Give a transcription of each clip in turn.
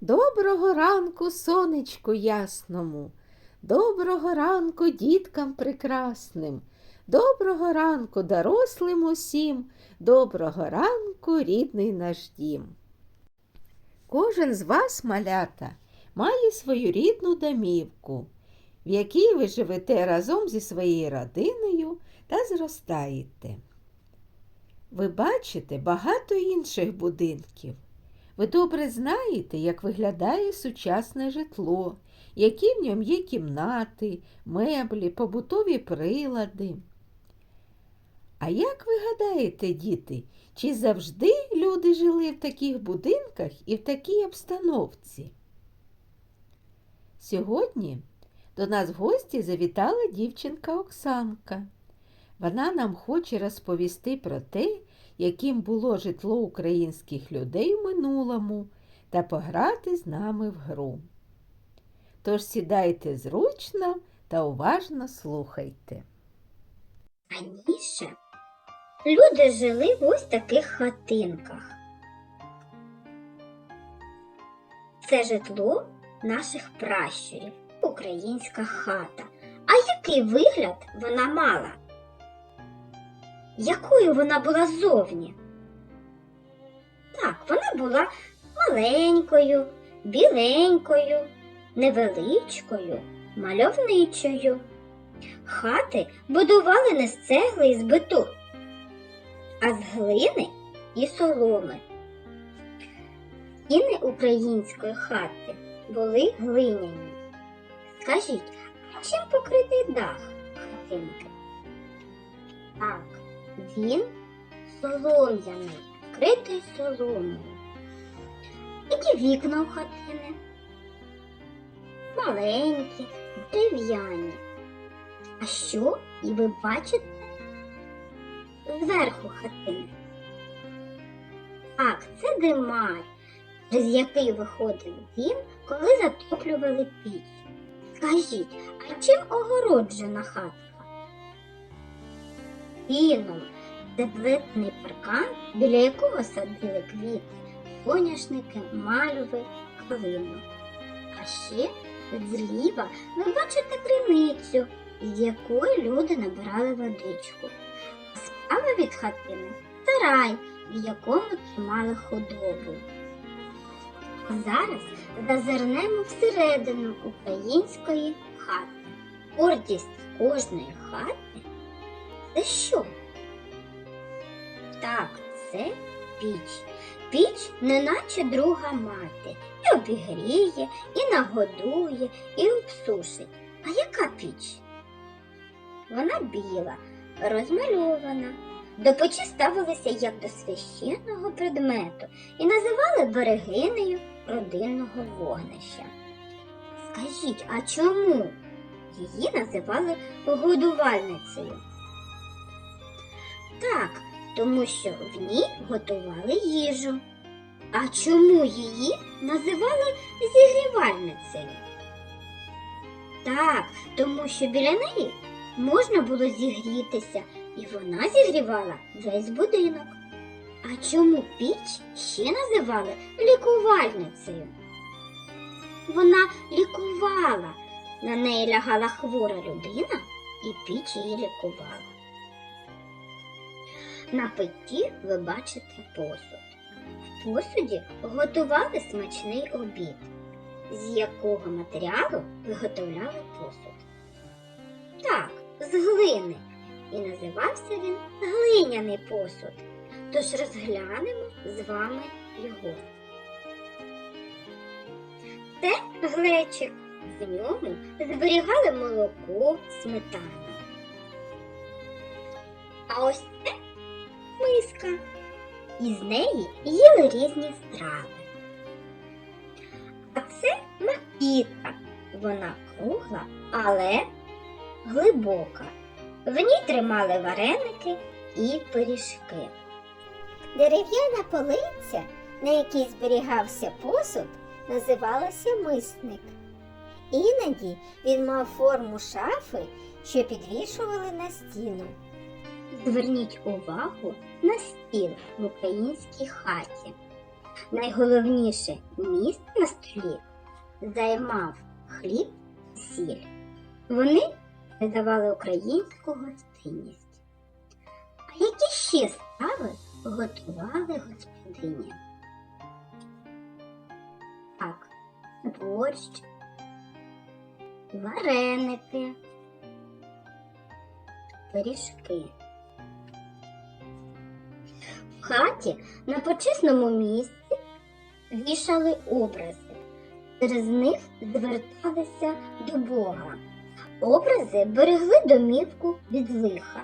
Доброго ранку, сонечку ясному, доброго ранку діткам прекрасним, доброго ранку дорослим усім, доброго ранку, рідний наш дім. Кожен з вас, малята, має свою рідну домівку, в якій ви живете разом зі своєю родиною та зростаєте. Ви бачите багато інших будинків. Ви добре знаєте, як виглядає сучасне житло, які в ньому є кімнати, меблі, побутові прилади. А як ви гадаєте, діти, чи завжди люди жили в таких будинках і в такій обстановці? Сьогодні до нас в гості завітала дівчинка Оксанка. Вона нам хоче розповісти про те, яким було житло українських людей в минулому, та пограти з нами в гру. Тож сідайте зручно та уважно слухайте. Раніше люди жили в ось таких хатинках. Це житло наших пращурів, українська хата. А який вигляд вона мала? Якою вона була ззовні? Так, вона була маленькою, біленькою, невеличкою, мальовничою. Хати будували не з цегли і з бету, а з глини і соломи. Стіни української хати були глиняні. Скажіть, а чим покритий дах хатинки? Він солом'яний, вкритий соломою. Які вікна у хатини? Маленькі, дерев'яні. А що і ви бачите зверху хатини? Так, це димар, з який виходив він, коли затоплювали піч. Скажіть, а чим огороджена хатка? Піном, це паркан, біля якого садили квіти, соняшники, мальви, калину. А ще зліва ви бачите криницю, з якої люди набирали водичку. А Справа від хатини сарай, в якому тримали худобу. Зараз зазирнемо всередину української хати. Гордість кожної хати це що? Так, це піч. Піч неначе друга мати. І обігріє, і нагодує, і обсушить. А яка піч? Вона біла, розмальована. До печі ставилися як до священного предмету і називали берегинею родинного вогнища. Скажіть, а чому її називали годувальницею? Так, тому що в ній готували їжу. А чому її називали зігрівальницею? Так, тому що біля неї можна було зігрітися, і вона зігрівала весь будинок. А чому піч ще називали лікувальницею? Вона лікувала, на неї лягала хвора людина, і піч її лікувала. На питті ви бачите посуд. В посуді готували смачний обід, з якого матеріалу виготовляли посуд. Так, з глини. І називався він глиняний посуд. Тож розглянемо з вами його. Це глечик. В ньому зберігали молоко, сметану. А ось це миска. Із неї їли різні страви. А це макітка. Вона кругла, але глибока. В ній тримали вареники і пиріжки. Дерев'яна полиця, на якій зберігався посуд, називалася мисник. Іноді він мав форму шафи, що підвішували на стіну. Зверніть увагу на стіл в українській хаті. Найголовніше місце на столі займав хліб і сіль. Вони передавали українську гостинність. А які ще страви готували господині? Так, борщ, вареники, пиріжки. Хаті на почесному місці вішали образи. Через них зверталися до Бога. Образи берегли домівку від лиха.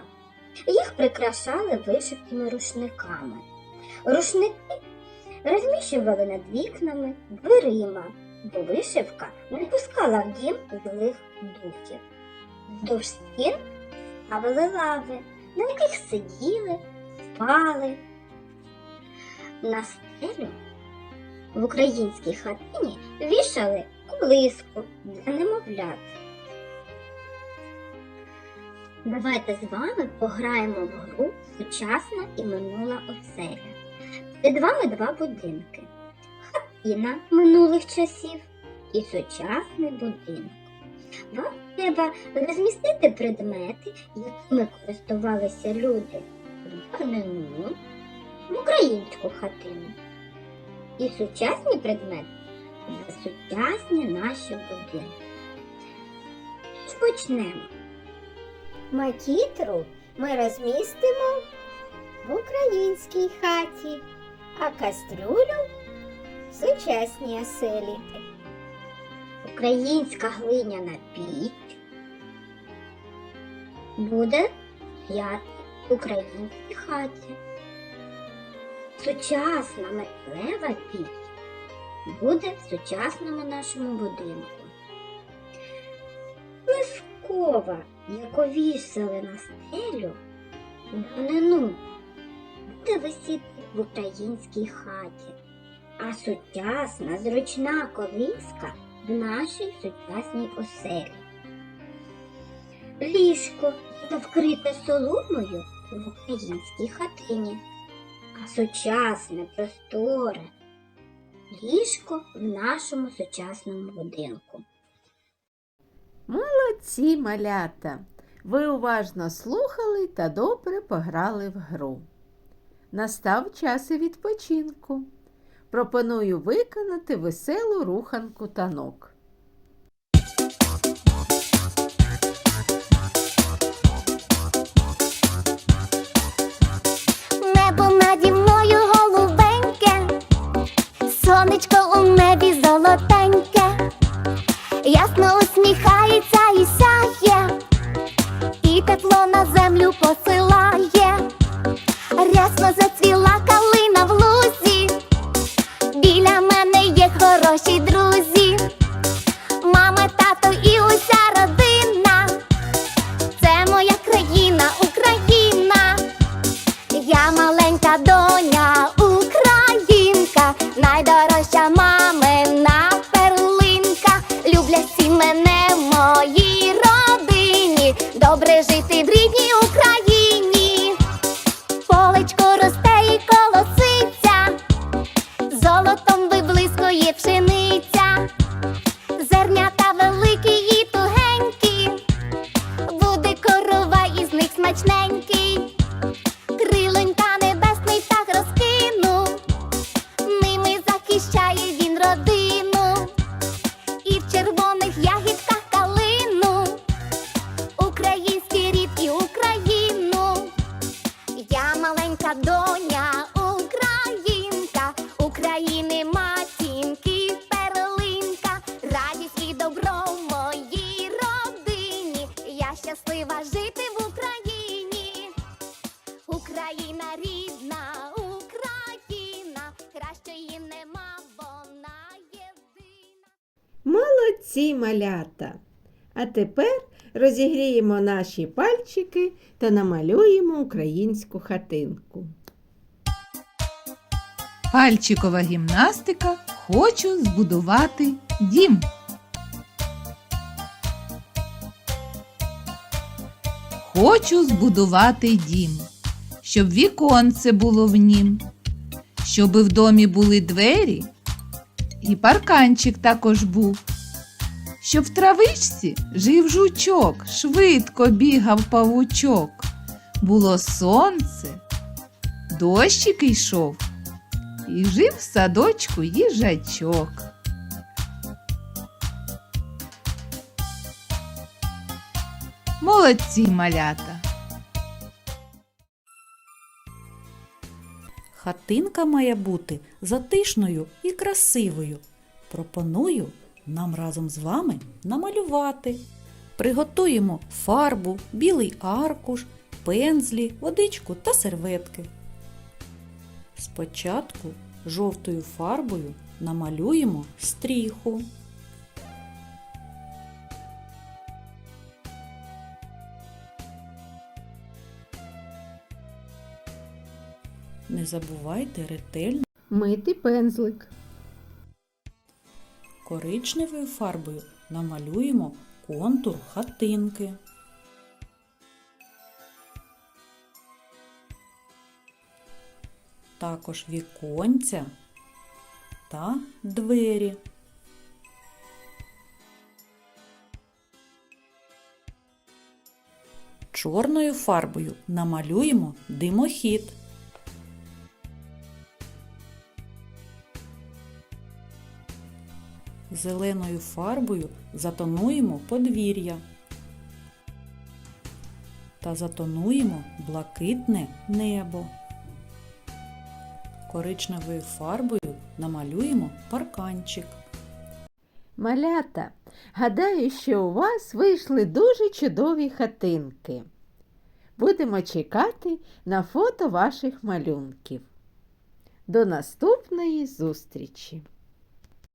Їх прикрашали вишитими рушниками. Рушники розміщували над вікнами, дверима, бо вишивка не пускала в дім злих духів. Вздовж стін ставили лави, на яких сиділи, спали. На стелю в українській хатині вішали колиску для немовлят. Давайте з вами пограємо в гру Сучасна і минула оселя. Перед вами два будинки. Хатина минулих часів і сучасний будинок. Вам треба розмістити предмети, якими користувалися люди в давнину, в українську хатину. І сучасні предмети за сучасні наші будинки. Почнемо. Макітру ми розмістимо в українській хаті, а кастрюлю в сучасній оселі. Українська глиняна піч буде стояти в українській хаті. Сучасна металева піч буде в сучасному нашому будинку. Лискова, яку вішали на стелю, в давнину буде висіти в українській хаті, а сучасна зручна колиска в нашій сучасній оселі. Ліжко вкрите соломою в українській хатині, а сучасне просторе ліжко в нашому сучасному будинку. Молодці малята! Ви уважно слухали та добре пограли в гру. Настав час і відпочинку. Пропоную виконати веселу руханку танок. Молодці малята! А тепер розігріємо наші пальчики та намалюємо українську хатинку. Пальчикова гімнастика. Хочу збудувати дім. Хочу збудувати дім, щоб віконце було в нім, щоби в домі були двері, і парканчик також був. Щоб в травичці жив жучок, швидко бігав павучок. Було сонце, дощик йшов, і жив в садочку їжачок. Молодці малята! Хатинка має бути затишною і красивою. Пропоную нам разом з вами намалювати. Приготуємо фарбу, білий аркуш, пензлі, водичку та серветки. Спочатку жовтою фарбою намалюємо стріху. Не забувайте ретельно Мити пензлик. Коричневою фарбою намалюємо контур хатинки. Також віконця та двері. Чорною фарбою намалюємо димохід. Зеленою фарбою затонуємо подвір'я та затонуємо блакитне небо. Коричневою фарбою намалюємо парканчик. Малята, гадаю, що у вас вийшли дуже чудові хатинки. Будемо чекати на фото ваших малюнків. До наступної зустрічі!